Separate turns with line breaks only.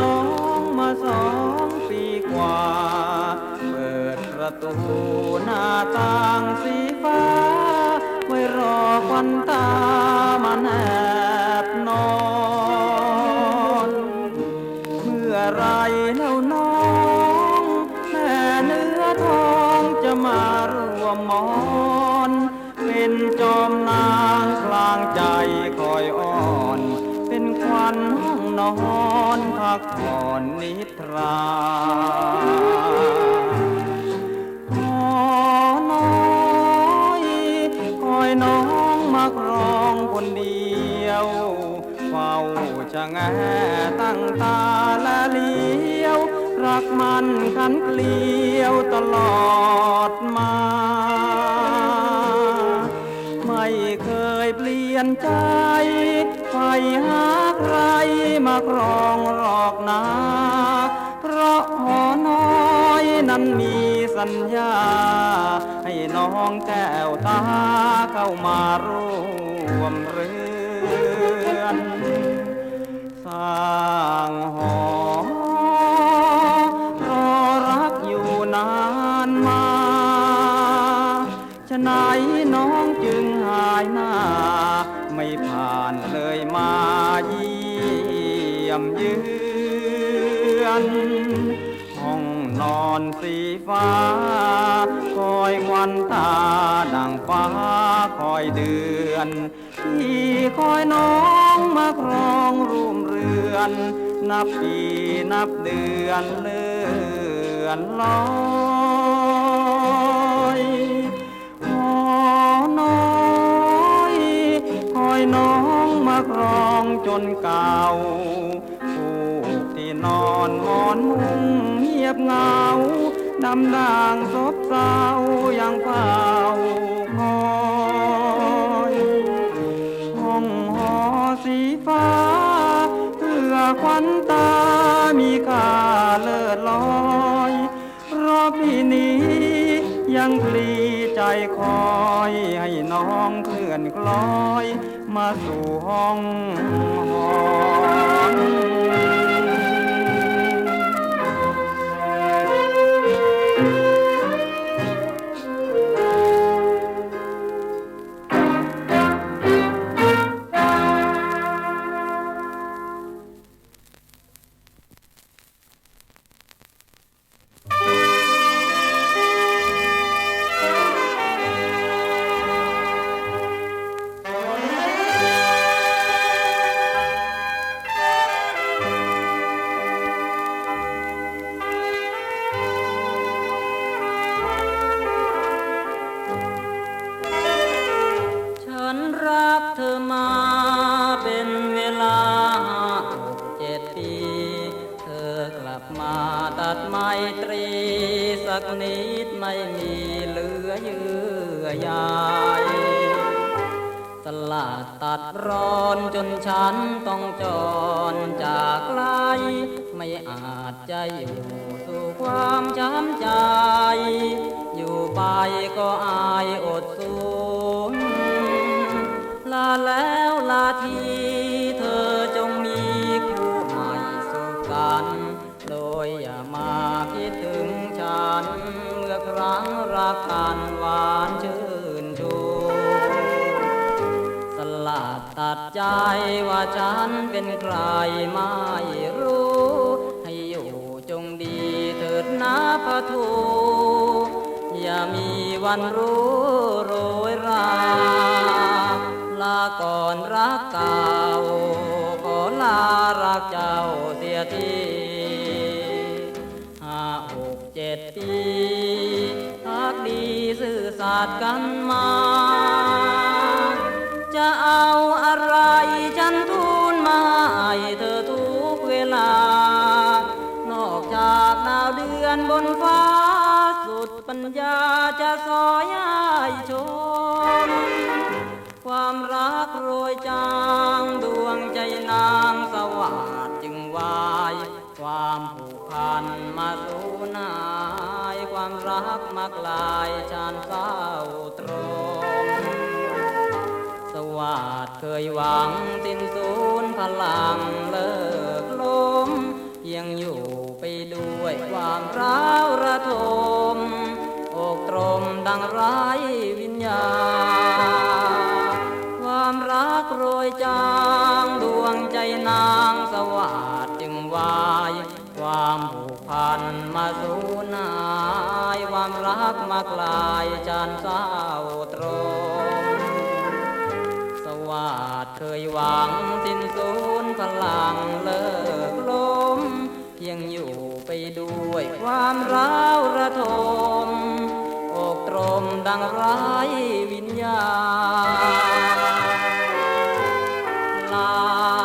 น้องมาสองปีกว่า เปิดประตูหน้าต่างสีฟ้า ไว้รอควันตามาแน นอนพักผ่อนนิทราขอน้อยคอยน้องมาครองคนเดียวเฝ้าชะแงตั้งตาและเลี้ยว รักมันขันเกลียวตลอดมา ไม่เคยเปลี่ยนใจไปหา มาครองหรอกนะ เพราะหอน้อยนั้นมีสัญญา ให้น้องแก้วตาเข้ามาร่วมเรือนสา ยี่ยมเยือนห้องนอนสีฟ้า คอยควันตาดังฟ้าคอยเดือนที่คอยน้องมาครองร่วมเรือน นับปีนับเดือนเลื่อนลอย บเหงาดำด่างซบเศร้ายังเฝ้าคอยห้องหอสีฟ้าเพื่อควันตามีค่าเลิศลอยรอพี่นี้ยังพลีใจคอยให้น้องเคลื่อนคล้อย มาสู่ห้องหอน ลับมาตัดไมตรีสักนิดไม่มีเหลือเยื่อใยสลัดตัดร้อนจนฉันต้องจรจากไกลไม่อาจจะอยู่สู่ความช้ำใจ อยู่ไปก็อายอดสูญลาแล้วลาที ตัดใจว่าฉันเป็นใครไม่รู้ ให้อยู่จงดีเถิดนะพระทูอย่ามีวันรู้โรยราลาก่อนรักเก่าขอลารักเจ้าเสียทีห้าหกเจ็ดปีทักดีซื่อสัตย์กันมา ญาจะสอยให้ชม ความรักโรยจางดวงใจนางสวัสดจึงวาย ความผูกพันมาสูนาย ความรักมากลายชานเศร้าตรมสวัสดเคยหวังสิ้นสูญพลังเลิกลมยังอยู่ไปด้วยความร้าว ทมอกตรมดังไร้วิญญาณความรักโรยจางดวงใจนางสวัสดจึงวาย ความผูกพันมาสูญหาย ความรักมากลายจานเศร้าตรงสวัสดเคยหวังสิ้นสูญพลังเลิกลมเพียงอยู่ไปด้วยความร้าวระทม ดังร้ายวิญญาณลา